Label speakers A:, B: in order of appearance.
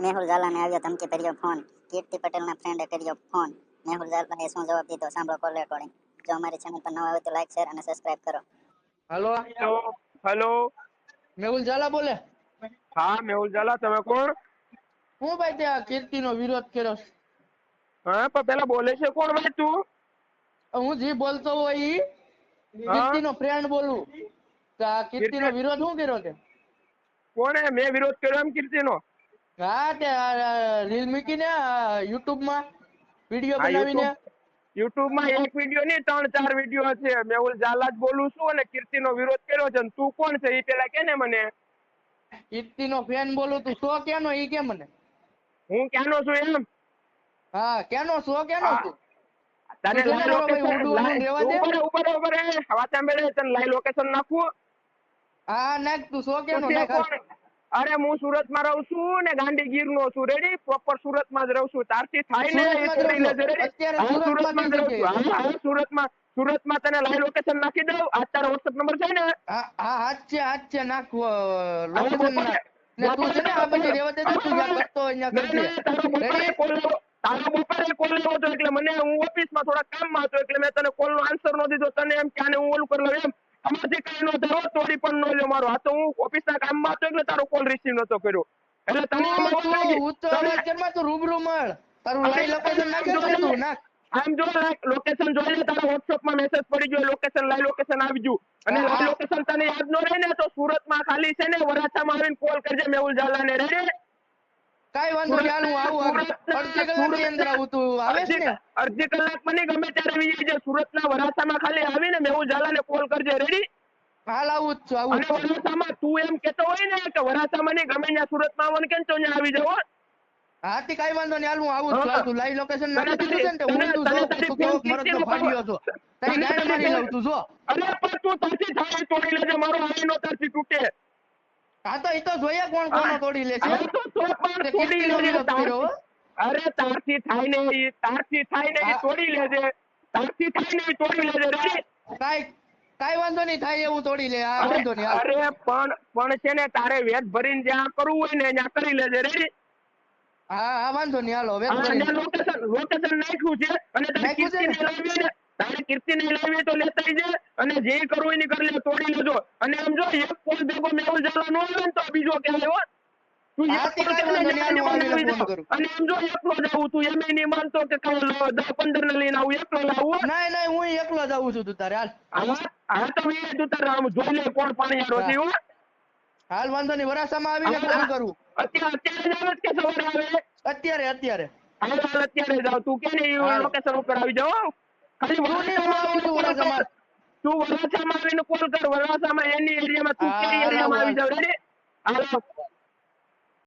A: મેહુલ ઝાલાને આવ્યો ધમકી ભર્યો ફોન. કીર્તિ પટેલના ફ્રેન્ડે કર્યો ફોન. મેહુલ ઝાલાએ શું જવાબ દીધો? સાંભળો કોલ રેકોર્ડિંગ જો અમારી ચેનલ પર નવા આવે તો લાઈક શેર અને સબસ્ક્રાઇબ કરો.
B: હેલો
C: હેલો
B: મેહુલ ઝાલા બોલે?
C: હા મેહુલ ઝાલા તમે કોણ?
B: હું ભાઈ તે કીર્તિનો વિરોધ કર્યો
C: હા પણ પેલા બોલે છે કોણ ભાઈ તું?
B: હું જે બોલતો હોય ઈ? કીર્તિનો ફ્રેન્ડ બોલું. તો આ કીર્તિનો
C: કીર્તિ-
B: વિરોધ શું કર્યો તે
C: કોણે? મેં વિરોધ કર્યો એમ કીર્તિનો.
B: હા તે રીલ મૂકીને યુટ્યુબમાં વીડિયો બનાવીને.
C: યુટ્યુબમાં એક વીડિયો નહીં ત્રણ ચાર વીડિયો છે. મેહુલ ઝાલા જ બોલું છું અને કીર્તિનો વિરોધ કર્યો છે તું કોણ છે? એ પેલા કે ને મને.
B: કીર્તિનો ફેન બોલું તું. શો કેનો ઈ કે મને.
C: હું કેનો છું એમ?
B: હા કેનો શો
C: કેનો.
B: તું?
C: તને. લોકેશન ઉપર ઉપર વાત સાંભળે તને લાઈવ લોકેશન નાખું.
B: હા નાખ તું.
C: શો કેનો
B: નાખ?
C: અરે હું સુરતમાં રહું છું ને ગાંધીગીર નો છું. રેડી પ્રોપર સુરતમાં જ રહું છું. તારથી થાય ને એ
B: સુરતમાં જ રહો છો?
C: હા, જ રહું? હા, હા, સુરતમાં સુરતમાં તને લાઈવ લોકેશન નાખી દઉં. આ તારો વોટ્સઅપ નંબર છે ને?
B: હા હા છે હા છે નાખ. લોકેશન ને. તું છે ને આ બધી રહેવા દે તું જ્યાં કરતો અહીંયા
C: ના, તારો
B: કરજે
C: બપોરે call લેવો હતો એટલે મને હું ઓફિસમાં થોડા કામમાં હતો એટલે મેં તને કોલ નો આન્સર નો દીધો. તને એમ કે આને હું ઓલું કરી લઉં એમ. આમાંથી કઈ નો ધરો તોડી પણ નો લ્યો મારો. આ તો હું ઓફિસના કામમાં હતો એટલે તારો કોલ રિસીવ નતો કર્યો. એટલે તને હું
B: તો કરમાં તું રૂબરૂ મળ. તારું લાઈવ લોકેશન નાખે તું નાખ.
C: આમ જો લોકેશન જોઈ લે તારા WhatsApp માં મેસેજ પડી ગયો લોકેશન લાઈવ લોકેશન આવી ગયું. અને
B: હા,
C: લાઈવ લોકેશન તને યાદ ન રહે ને તો સુરતમાં ખાલી છે ને વરાછામાં આવીને કોલ કરજે મેહુલ ઝાલાને. રેડી
B: કાઈ વાંધો હાલ હું આવું અડધી કલાકની અંદર આવું તું આવે છે ને?
C: અડધી- કલાક મને ગમે ત્યારે આવી જજે સુરતના વરાછામાં ખાલી આવીને મેહુલ ઝાલાને કોલ કરજે રેડી
B: હાલ આવું જ છું આવું
C: અને તું એમ કેતો હોય ને કે વરાછામાં નહીં ગમે ત્યાં સુરતમાં આવવાનું કેમ તો ત્યાં આવી જવો હો.
B: તે કઈ વાંધો નહીં હાલ હું આવું છું તું લાઈવ લોકેશન નાખી દીધું છે ને હું તું જો તું કેવો મરદનો
C: કીર્તિનો
B: ફાડ્યો છો. તારી
C: તને
B: મારી લઉં તું જો.
C: અરે પણ તું તારથી થાય તોડી લેજે મારો આઈનો તારથી તૂટે.
B: હા તો એ તો જોઈએ કોણ કોનો તોડી લે છે.
C: હવે તો તો પણ
B: તે
C: તોડી
B: કીર્તિનો
C: લેજે
B: વિરોધ કર્યો, હો.
C: અરે તારથી થાય ને તારથી થાય ને તોડી લેજે તારથી થાય ને તોડી લેજે રેડી?
B: કાઈ કાઈ વાંધો નહીં થાય એવું તોડી લે
C: આ
B: વાંધો નહીં
C: અરે પણ પણ છે ને તારે વેદ ભરીને જ્યાં કરવું હોય ને ત્યાં કરી લેજે રેડી?
B: હા હા વાંધો નહીં હાલો વેદ
C: લોકેશન લોકેશન નાખ્યું છે અને? કીર્તિને કીર્તિ ને તારે લાવી તો લેતા જ અને જે કરવું એની કરી લે તોડી લેજો. અને આમ જો એક કોલ ભેગો મેળું ઝાલા નો આવે ને તો બીજો આવ્યો તું એક કોલ. અને આમ જો એકલો તું એમ નહીં માનતો કે કાલ દસ પંદર ને લઈને આવું એકલો જ આવું હો.
B: નહીં નહીં હું એકલો જ આવું છું તું તારે હાલ.
C: હા હા તો એ તું તારે આમ જોઈ લે કોણ પાણી હો.
B: હાલ વાંધો નહીં વરાસામાં આવીને ફોન કરું.
C: અત્યારે અત્યારે જ આવે કે સવારે આવે?
B: અત્યારે અત્યારે.
C: હાલ હાલ અત્યારે જાવ તું કે. લોકેશન ઉપર આવી જાવ
B: તું નહીં, હું આવું છું વરાછામાં.
C: તું વરાછામાં આવીને કોલ કર વરાછામાં એની એરિયામાં તું
B: હા,
C: કઈ
B: હાલ,
C: એરિયામાં
B: હાલ.
C: આવી જાવ રેડી હાલો